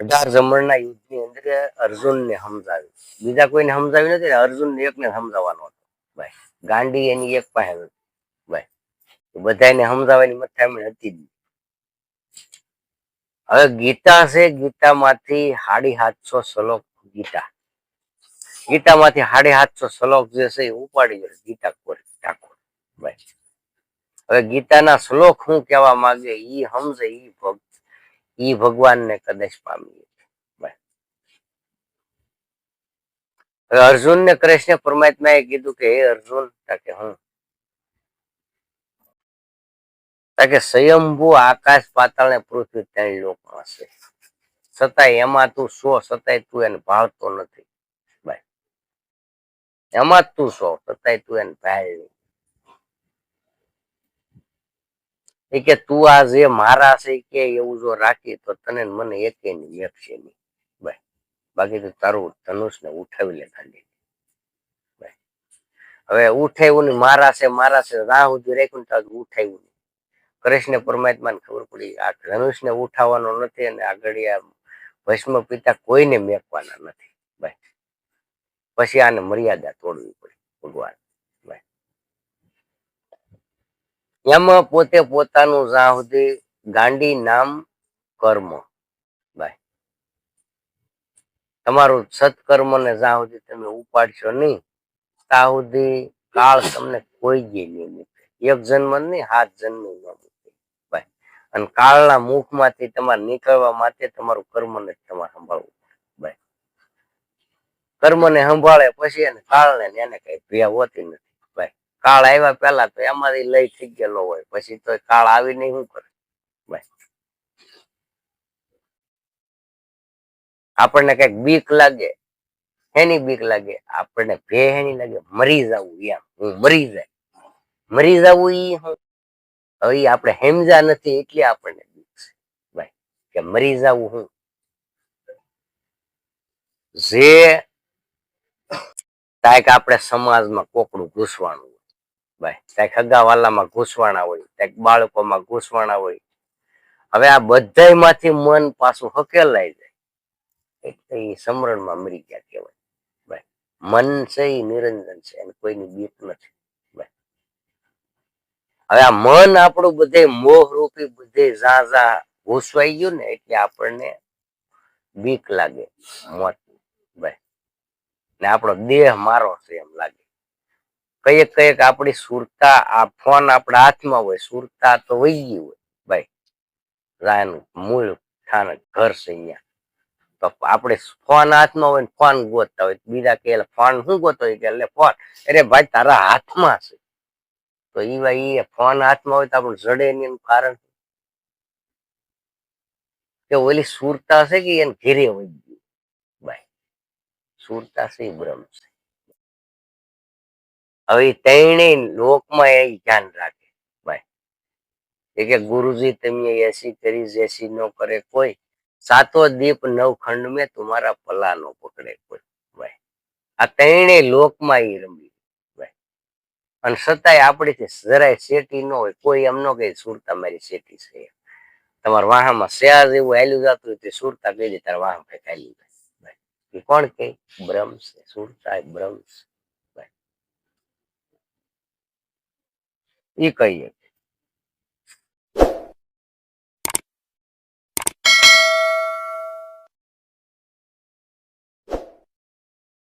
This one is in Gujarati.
અઢાર જમણના યુદ્ધની અંદર અર્જુનને સમજાવ્યું. બીજા કોઈને સમજાવ્યું નથી અર્જુન એકને સમજાવવાનો હતો. ભાઈ, ગાંડી એની એક પાસે ભાઈ બધાને સમજાવવાની મથામણ હતી હવે ગીતા છે, ગીતામાંથી સાડી સાતસો શ્લોક ગીતા. ગીતામાંથી સાડી સાતસો શ્લોક જે છે એ ઉપાડી ગયો ગીતા કોર ઠાકોર. ભાઈ, હવે ગીતાના શ્લોક હું કહેવા માંગે એ સમજે ભગ ઈ ભગવાનને કદાચ પામી હવે અર્જુન ને કૃષ્ણ પરમાત્માએ કીધું કે અર્જુન હું કે આકાશ પાતાળ ને પૃથ્વી ત્રણ લોકમાં છે. છતાંય એમાં તું સો, છતાંય તું એને ભાવતો નથી. એમાં તું સો, છતાંય તું એને ભાળ નહીં એ કે તું આ જે મારા છે કે એવું જો રાખી તો તને મને એકે મેપશે નહીં. બાકી તો તારું ધનુષ ને ઉઠાવી લે ખાલી હવે ઉઠાવ્યું નહીં મારા છે મારા છે, રાહ સુધી રાખ્યું તો ઉઠાવ્યું નહીં. કૃષ્ણ પરમાત્માને ખબર પડી, આ ધનુષ ને ઉઠાવવાનો નથી અને આગળ આ ભસ્મ પિતા કોઈને મેકવાના નથી. ભાઈ પછી આને મર્યાદા તોડવી પડી ભગવાન ભાઈ એમાં પોતે પોતાનું જ્યાં ગાંડી નામ કર્મ. ભાઈ તમારું સત્કર્મને જ્યાં સુધી તમે ઉપાડશો નહીં. ત્યાં કાળ તમને કોઈ જે નહીં એક જન્મ નહીં, હાથ જન્મ ન ભાઈ અને કાળના મુખમાંથી તમારે નીકળવા માટે તમારું કર્મને ને તમારે સંભાળવું કર્મ કર્મને સંભાળે પછી અને કાળને ને એને કઈ ક્રિયા હોતી નથી. કાળ આવ્યા પેલા તો એમાંથી લઈ થઈ ગયેલો હોય. પછી તો કાળ આવી નહીં શું કરે? આપણને કંઈક બીક લાગે એની બીક લાગે, આપણને ભે એની લાગે, મરી જવું એમ. હું મરી જાય. મરી જવું ઈ હું. હવે આપણે હેમજા નથી એટલે આપણને બીક છે. ભાઈ, કે મરી જવું હું. જે કાંઈક આપણે સમાજમાં કોકડું ઘૂસવાનું ભાઈ કાંઈક હગાવાલામાં ઘૂસવાના હોય કાંઈક બાળકોમાં ઘૂસવાના હોય. હવે આ બધાયમાંથી મન પાછું હકેલાઈ જાય. સમરણમાં મરી ગયા કહેવાય. ભાઈ, મન છે એ નિરંજન છે એને કોઈની બીક નથી. ભાઈ, હવે આ મન આપણું બધે મોહરૂપી, બધે જા ઝા ઘૂસવાઈ ગયું ને એટલે આપણને બીક લાગે, મોત. ભાઈ, ને આપણો દેહ મારો છે એમ લાગે. કંઈક કંઈક આપણી સુરતા, આ ફોન આપણા હાથમાં હોય, સુરતા તો વહી ગઈ હોય, ભાઈ. રાયનું મૂળ સ્થાન ઘર છે અહીંયા. તો આપણે ફોન હાથમાં હોય ફોન ગોતતા હોય બીજા કે ફોન શું ગોતો કે એટલે ફોન. અરે ભાઈ, તારા હાથમાં છે. તો એ ભાઈ એ ફોન હાથમાં હોય તો આપણે જડે નહીં એનું કારણ કે ઓલી સુરતા છે કે એને ઘેરે વહી ગયું ભાઈ, સુરતા છે એ બ્રહ્મ છે. હવે ત્રણેય લોકમાં એ ધ્યાન રાખે. ભાઈ કે ગુરુજી, તમે એસી કરી એસી નો કરે કોઈ. સાતો દીપ નવ ખંડ મેં તમારા પલા નો પકડે કોઈ. ભાઈ, આ ત્રણેય લોકમાં એ રમી. ભાઈ, અને છતાંય આપણીથી જરાય શેટી ન હોય. કોઈ એમ કઈ સુરતા મારી શેટી છે. તમારા વાહામાં શેર જેવું હેલું જતું હોય તે સુરતા કહી દે તારા વાહ ફેંકાયેલું કોણ કે બ્રહ્મ છે, સુરતા બ્રહ્મ છે. એ કહીએ.